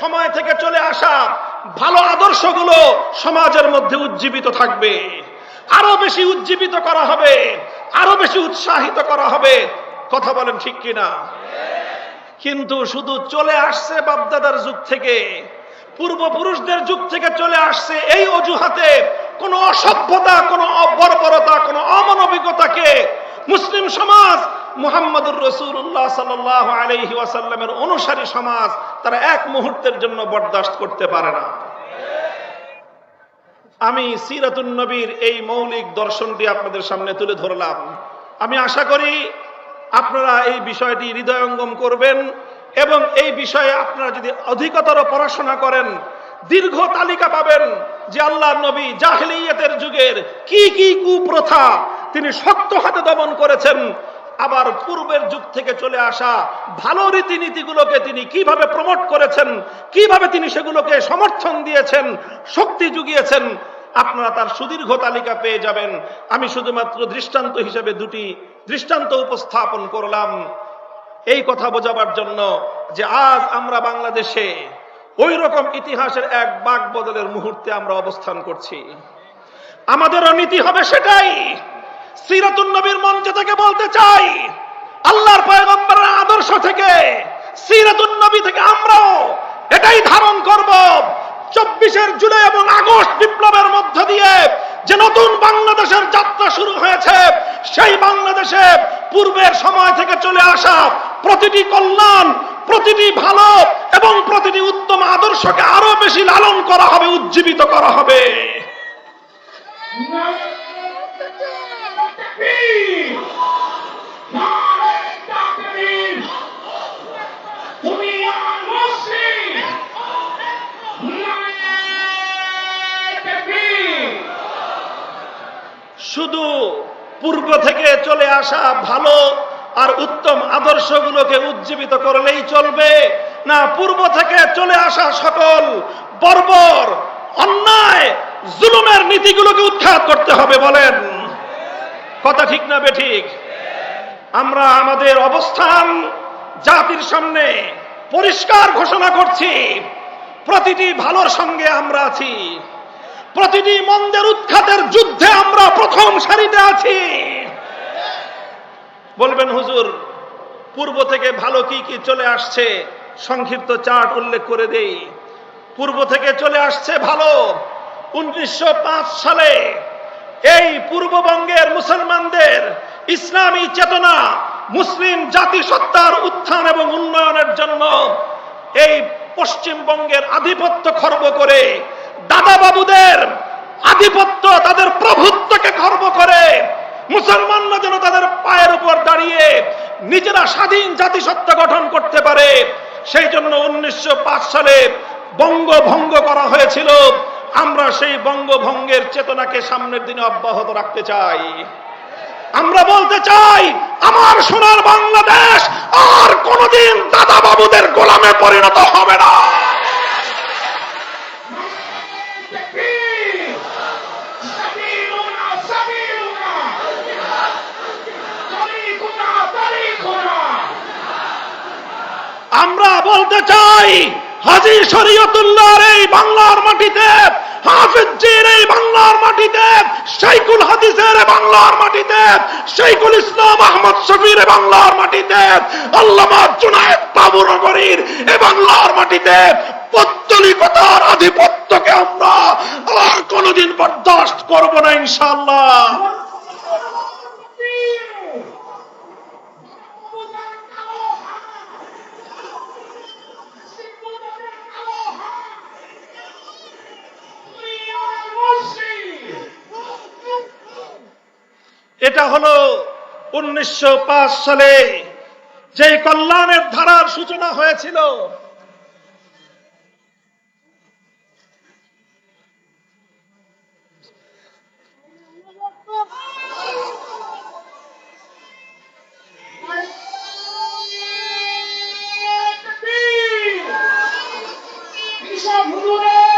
সময় থেকে চলে আসা ভালো আদর্শগুলো সমাজের মধ্যে উজ্জীবিত থাকবে। আরও বেশি উজ্জীবিত করা হবে, আরও বেশি উৎসাহিত করা হবে। কথা বলেন ঠিক কিনা? কিন্তু শুধু চলে আসছে বাপদাদার যুগ থেকে, পূর্বপুরুষদের যুগ থেকে চলে আসছে এই অজুহাতে কোনো অসভ্যতা, কোনো অবর্বরতা, কোনো অমানবিকতাকে মুসলিম সমাজ মুহাম্মদুর রসুল্লাহ সাল আলহি ওয়াসাল্লামের অনুসারী সমাজ তারা এক মুহূর্তের জন্য বরদাস্ত করতে পারে না। আমি সিরাতুন নবীর এই মৌলিক দর্শনটি আপনাদের সামনে তুলে ধরলাম। আমি আশা করি আপনারা এই বিষয়টি হৃদয়ঙ্গম করবেন এবং এই বিষয়ে আপনারা যদি অধিকতর পড়াশোনা করেন, দীর্ঘ তালিকা পাবেন যে আল্লাহ নবী জাহলিয়তের যুগের কি কি কুপ্রথা তিনি শক্ত হাতে দমন করেছেন। আবার পূর্বের যুগ থেকে চলে আসা ভালো রীতিনীতিগুলোকে তিনি কীভাবে প্রমোট করেছেন, কীভাবে তিনি সেগুলোকে সমর্থন দিয়েছেন, শক্তি জুগিয়েছেন, আপনারা তার সুদীর্ঘ তালিকা পেয়ে যাবেন। আমি শুধুমাত্র দৃষ্টান্ত হিসেবে দুটি দৃষ্টান্ত উপস্থাপন করলাম। এই কথা বোঝাবার জন্য যে আজ আমরা বাংলাদেশে ওই রকম ইতিহাসের এক বাক বদলের মুহূর্তে আমরা অবস্থান করছি। আমাদেরও নীতি হবে সেটাই। সিরাতুন নবীর মঞ্চ থেকে বলতে চাই, আল্লাহর পয়গম্বরের আদর্শ থেকে, সিরাতুন নবী থেকে আমরাও এটাই ধারণ করব। চব্বিশের জুলাই এবং আগস্ট বিপ্লবের মধ্য দিয়ে যে নতুন বাংলাদেশের যাত্রা শুরু হয়েছে, সেই বাংলাদেশে পূর্বের সময় থেকে চলে আসা প্রতিটি কল্যাণ, প্রতিটি ভালো এবং প্রতিটি উত্তম আদর্শকে আরও বেশি লালন করা হবে, উজ্জীবিত করা হবে। শুধু পূর্ব থেকে চলে আসা ভালো আর উত্তম আদর্শগুলোকে উজ্জীবিত করলেই চলবে, না পূর্ব থেকে চলে আসা সকল বর্বর অন্যায়, জুলুমের নীতিগুলোকে উৎখাত করতে হবে বলেন। কথা ঠিক না বেঠিক? আমরা আমাদের অবস্থান জাতির সামনে পরিষ্কার ঘোষণা করছি। প্রতিটি ভালোর সঙ্গে আমরা আছি। প্রতিটি মন্দের উৎখাতের যুদ্ধে আমরা প্রথম সারিতে আছি। বলবেন, হুজুর, পূর্ব থেকে ভালো কি কি চলে আসছে? সংক্ষিপ্ত চার্ট উল্লেখ করে দেই। পূর্ব থেকে চলে আসছে ভালো। উনিশশো পাঁচ সালে এই পূর্ববঙ্গের মুসলমানদের ইসলামী চেতনা, মুসলিম জাতিসত্তার উত্থান এবং উন্নয়নের জন্য এই পশ্চিমবঙ্গের আধিপত্য খর্ব করে দাদা বাবুদের আধিপত্য তাদের প্রভুত্বকে খর্ব করে, মুসলমানরা যেন তাদের পায়ের উপর দাঁড়িয়ে নিজেরা স্বাধীন জাতিসত্তা গঠন করতে পারে। সেই জন্য উনিশশো সালে বঙ্গভঙ্গ করা হয়েছিল। আমরা সেই বঙ্গভঙ্গের চেতনাকে সামনের দিনে অব্যাহত রাখতে চাই। আমরা বলতে চাই, আমার সোনার বাংলাদেশ আর কোনদিন দাদা বাবুদের গোলামে পরিণত হবে না। আমরা বলতে চাই হাজি শরীয়তুল্লাহর এই বাংলার মাটিতে এই বাংলার মাটিতে হাদিসের বাংলার মাটিতে ইসলাম আহমদ শফির বাংলার মাটিতে, আল্লামা জুনায়েদ বাবুনগরীর এই বাংলার মাটিতে, পত্তলিকতার আধিপত্যকে আমরা কোনোদিন বরদাস্ত করব না ইনশাআল্লাহ। সেটা হলো উনিশশো পাঁচ সালে যে কল্যাণের ধারার সূচনা হয়েছিল। ভুলুরা